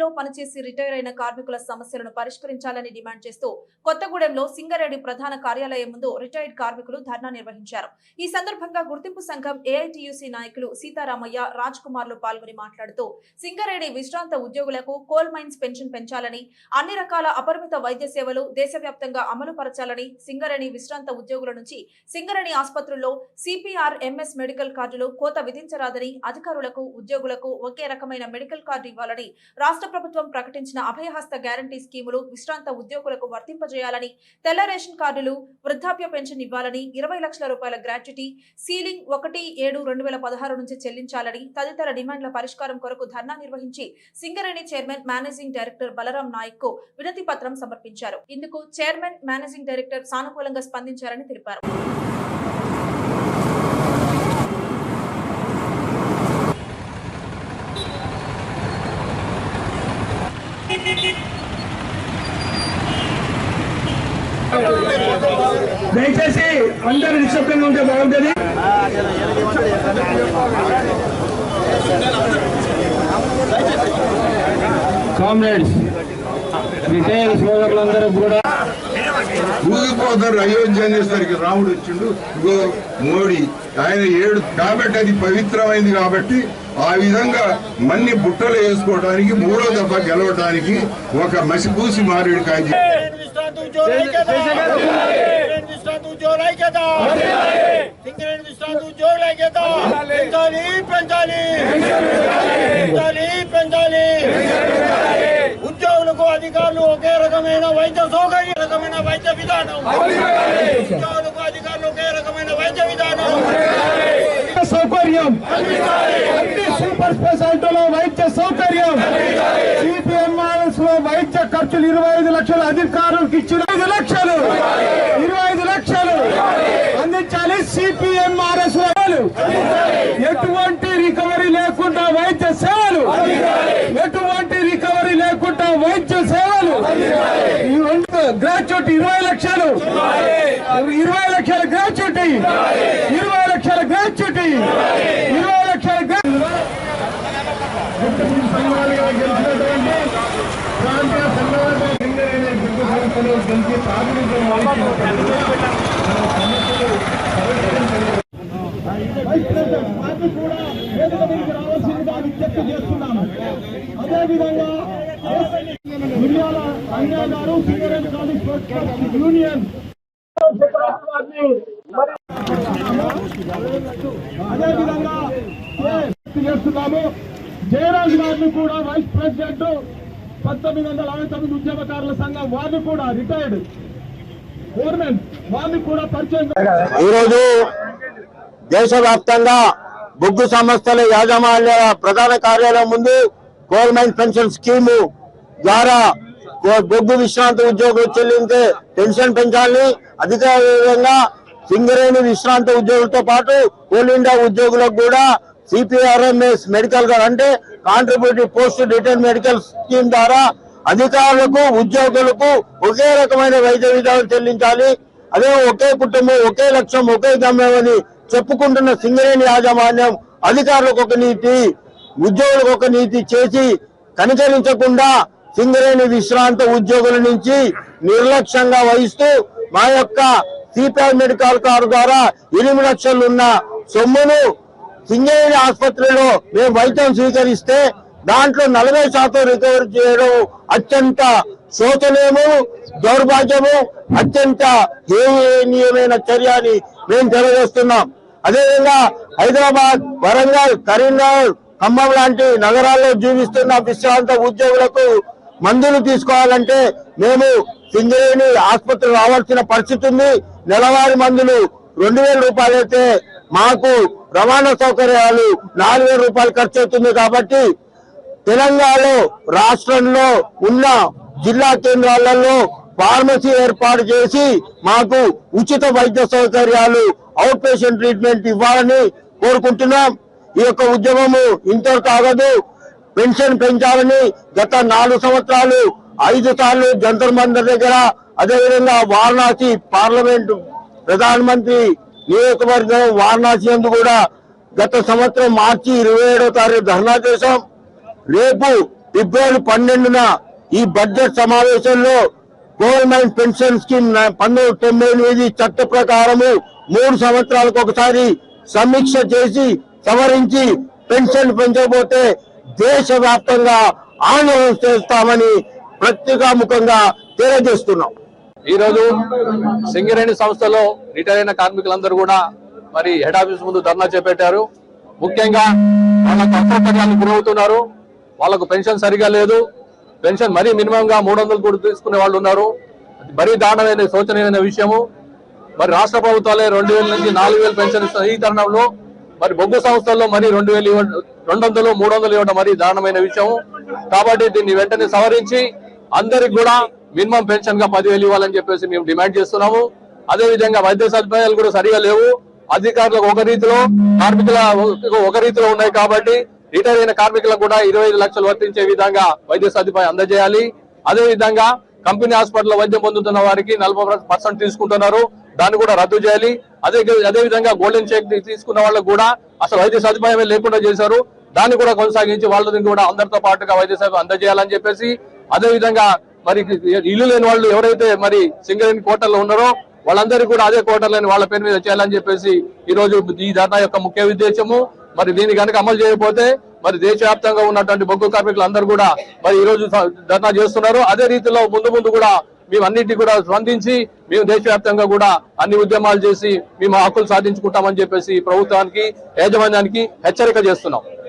సింగరేణిలో పనిచేసి రిటైర్ అయిన కార్మికుల సమస్యలను పరిష్కరించాలని డిమాండ్ చేస్తూ కొత్తగూడెంలో సింగరేణి ప్రధాన కార్యాలయం ముందు రిటైర్డ్ కార్మికులు ధర్నా నిర్వహించారు. ఈ సందర్భంగా గుర్తింపు సంఘం ఏఐటియుసి నాయకులు సీతారామయ్య రాజ్ కుమార్లు పాల్గొని మాట్లాడుతూ సింగరేణి విశ్రాంత ఉద్యోగులకు కోల్ మైన్స్ పెన్షన్ పెంచాలని అన్ని రకాల అపరిమిత వైద్య సేవలు దేశవ్యాప్తంగా అమలు పరచాలని సింగరేణి విశ్రాంత ఉద్యోగుల నుంచి సింగరేణి ఆసుపత్రుల్లో సిపిఆర్ ఎంఎస్ మెడికల్ కార్డులు కోత విధించరాదని అధికారులకు ఉద్యోగులకు ఒకే రకమైన మెడికల్ కార్డు ఇవ్వాలని రాష్ట్ర ప్రభుత్వం ప్రకటించిన అభయహస్త గ్యారంటీ స్కీములు విశ్రాంత ఉద్యోగులకు వర్తింపజేయాలని తెల్ల రేషన్ కార్డులు వృద్ధాప్య పెన్షన్ ఇవ్వాలని ఇరవై లక్షల రూపాయల గ్రాట్యుటీ సీలింగ్ ఒకటి ఏడు రెండు వేల పదహారు నుంచి చెల్లించాలని తదితర డిమాండ్ల పరిష్కారం కొరకు ధర్నా నిర్వహించి Singareni chairman managing director Balram నాయక్కు వినతి పత్రం సమర్పించారు. ఇందుకు చైర్మన్ మేనేజింగ్ డైరెక్టర్ సానుకూలంగా స్పందించారని తెలిపారు. దయచేసి అందరు నిశ్శబ్దంగా ఉంటే బాగుంటుంది. కామ్రేడ్స్ రిటైర్ సోదరులందరూ కూడా ఊగిపోతారు అయోధ్య అనేసరికి రాముడు వచ్చిండు. ఇగో మోడీ ఆయన ఏడు కాబట్టి అది పవిత్రమైంది కాబట్టి ఆ విధంగా మన్ని బుట్టలు వేసుకోవడానికి మూడో దఫా గెలవడానికి ఒక మసిపూసి మారేడు కాయ ఉద్యోగుల ఐక్యత సింగరేణి విశ్రాంతి ఉద్యోగుల ఐక్యత పెంచాలి పెంచాలి! పెంచాలి పెంచాలి! ఉద్యోగులకు అధికారులు ఒకే రకమైన వైద్య సౌకర్య రకమైన వైద్య విధానం! ఉద్యోగులకు అధికారులు ఒకే రకమైన వైద్య విధానం! సౌకర్యం. అన్ని సూపర్ స్పెషాలిటీలో వైద్య సౌకర్యం. సిపిఎంఆర్ఎస్లో వైద్య ఖర్చులు ఇరవై ఐదు లక్షలు అధికారులకు ఇచ్చిన ఐదు లక్షలు. ఇరవై ఐదు లక్షలు. అందించాలి సిపిఎంఆర్ఎస్ ఎటువంటి రికవరీ లేకుండా వైద్య సేవలు. ఎటువంటి రికవరీ లేకుండా వైద్య సేవలు. గ్రాడ్యుయేట్ ఇరవై లక్షలు. ఇరవై లక్షల గ్రాడ్యుయేట్ ఇరవై లక్షల గ్రాట్యుటీ ఇరవై లక్షల అదేవిధంగా మిర్యాల అన్యా గారు సీనియర్ కాలేజ్ యూనియన్ అదేవిధంగా చేస్తున్నాము? జయరాజ్ గారిని కూడా వైస్ ప్రెసిడెంట్ పంతొమ్మిది వందల అరవై తొమ్మిది ఉద్యమకారుల సంఘం వారిని కూడా రిటైర్డ్ గవర్నమెంట్ వారిని కూడా పరిచయం ఈరోజు దేశవ్యాప్తంగా బొగ్గు సంస్థల యాజమాన్య ప్రధాన కార్యాలయం ముందు గవర్నమెంట్ పెన్షన్ స్కీము ద్వారా బొగ్గు విశ్రాంతి ఉద్యోగులు చెల్లించే పెన్షన్ పెంచాలని అధికారికంగా సింగరేణి విశ్రాంత ఉద్యోగులతో పాటు కోల్ ఇండియా ఉద్యోగులకు కూడా సిపిఆర్ఎంఎస్ మెడికల్గా అంటే contributive post return medical scheme ద్వారా అధికారులకు ఉద్యోగులకు ఒకే రకమైన వైద్య విధానం చెల్లించాలి. అదే ఒకే కుటుంబం ఒకే లక్ష్యం ఒకే గమ్యం అని చెప్పుకుంటున్న సింగరేణి యాజమాన్యం అధికారులకు ఒక నీతి ఉద్యోగులకు ఒక నీతి చేసి కనికరించకుండా సింగరేణి విశ్రాంత ఉద్యోగుల నుంచి నిర్లక్ష్యంగా వహిస్తూ మా యొక్క సిపిఐ మెడికల్ కారు ద్వారా ఎనిమిది లక్షలు ఉన్న సొమ్మును సింగరేణి ఆసుపత్రిలో మేము వైద్యం స్వీకరిస్తే దాంట్లో నలభై శాతం రికవరీ చేయడం అత్యంత శోచనీయము దౌర్భాగ్యము అత్యంత హేయనీయమైన చర్య అని మేము తెలియజేస్తున్నాం. అదేవిధంగా హైదరాబాద్ వరంగల్ కరీంనగర్ ఖమ్మం లాంటి నగరాల్లో జీవిస్తున్న విశ్రాంత ఉద్యోగులకు మందులు తీసుకోవాలంటే మేము సింగరేణి ఆసుపత్రి రావాల్సిన పరిస్థితి ఉంది. నెలవారి మందులు రెండు వేల రూపాయలు అయితే మాకు రవాణా సౌకర్యాలు నాలుగు వేల రూపాయలు ఖర్చు అవుతుంది కాబట్టి తెలంగాణలో రాష్ట్రంలో ఉన్న జిల్లా కేంద్రాలలో ఫార్మసీ ఏర్పాటు చేసి మాకు ఉచిత వైద్య సౌకర్యాలు అవుట్ పేషెంట్ ట్రీట్మెంట్ ఇవ్వాలని కోరుకుంటున్నాం. ఈ యొక్క ఉద్యమము ఇంతవరకు కాగదు పెన్షన్ పెంచాలని గత నాలుగు సంవత్సరాలు ఐదు సార్లు జంతర్ మందర్ దగ్గర అదేవిధంగా వారణాసి పార్లమెంట్ ప్రధానమంత్రి నియోజకవర్గం వారణాసి యందు కూడా గత సంవత్సరం మార్చి ఇరవై ఏడో తారీఖు ధర్నా చేశాం. రేపు ఫిబ్రవరి పన్నెండున ఈ బడ్జెట్ సమావేశంలో గవర్నమెంట్ పెన్షన్ స్కీమ్ పంతొమ్మిది తొంభై ఎనిమిది చట్ట ప్రకారము మూడు సంవత్సరాలకు ఒకసారి సమీక్ష చేసి సవరించి పెన్షన్ పెంచకపోతే దేశవ్యాప్తంగా ఆందోళన చేస్తామని ప్రత్యేకాముఖంగా తెలియజేస్తున్నాం. ఈ రోజు సింగరేణి సంస్థలో రిటైర్ అయిన కార్మికులందరూ కూడా మరి హెడ్ ఆఫీస్ ముందు ధర్నా చేపట్టారు. ముఖ్యంగా వాళ్ళకు అసౌకర్యాలు గురవుతున్నారు. వాళ్ళకు పెన్షన్ సరిగా లేదు. పెన్షన్ మరీ మినిమం గా మూడు వందలు కూడా తీసుకునే వాళ్ళు ఉన్నారు. మరీ దారుణమైన శోచనీయమైన విషయము. మరి రాష్ట్ర ప్రభుత్వాలే రెండు వేల నుంచి నాలుగు వేలు పెన్షన్ ఇస్తున్న ఈ తరుణంలో మరి బొగ్గు సంస్థల్లో మరి రెండు వేలు ఇవ్వ- రెండు వందలు మూడు వందలు ఇవ్వడం మరీ దారుణమైన విషయం కాబట్టి దీన్ని వెంటనే సవరించి అందరికి కూడా మినిమం పెన్షన్గా పదివేలు ఇవ్వాలని చెప్పేసి మేము డిమాండ్ చేస్తున్నాము. అదే విధంగా వైద్య సదుపాయాలు కూడా సరిగా లేవు. అధికారులకు ఒక రీతిలో కార్మికుల ఒక రీతిలో ఉన్నాయి కాబట్టి రిటైర్ అయిన కార్మికులకు కూడా ఇరవై ఐదు లక్షలు వర్తించే విధంగా వైద్య సదుపాయం అందజేయాలి. అదే విధంగా కంపెనీ హాస్పిటల్ వైద్యం పొందుతున్న వారికి నలభై పర్సెంట్ తీసుకుంటున్నారు. దాన్ని కూడా రద్దు చేయాలి. అదే అదే విధంగా గోల్డెన్ చెక్ తీసుకున్న వాళ్ళకు కూడా అసలు వైద్య సదుపాయమే లేకుండా చేశారు. దాన్ని కూడా కొనసాగించి వాళ్ళని కూడా అందరితో పాటుగా వైద్య సదుపాయం అందజేయాలని చెప్పేసి అదేవిధంగా మరి ఇల్లు లేని వాళ్ళు ఎవరైతే మరి సింగరేణి కోటల్లో ఉన్నారో వాళ్ళందరూ కూడా అదే కోటర్లని వాళ్ళ పేరు మీద చేయాలని చెప్పేసి ఈ రోజు ఈ ధర్నా యొక్క ముఖ్య ఉద్దేశము. మరి దీన్ని కనుక అమలు చేయకపోతే మరి దేశవ్యాప్తంగా ఉన్నటువంటి బొగ్గు కార్మికులు అందరూ కూడా మరి ఈ రోజు ధర్నా చేస్తున్నారు. అదే రీతిలో ముందు ముందు కూడా మేము అన్నిటి కూడా స్పందించి మేము దేశవ్యాప్తంగా కూడా అన్ని ఉద్యమాలు చేసి మేము హక్కులు సాధించుకుంటామని చెప్పేసి ప్రభుత్వానికి యాజమాన్యానికి హెచ్చరిక చేస్తున్నాం.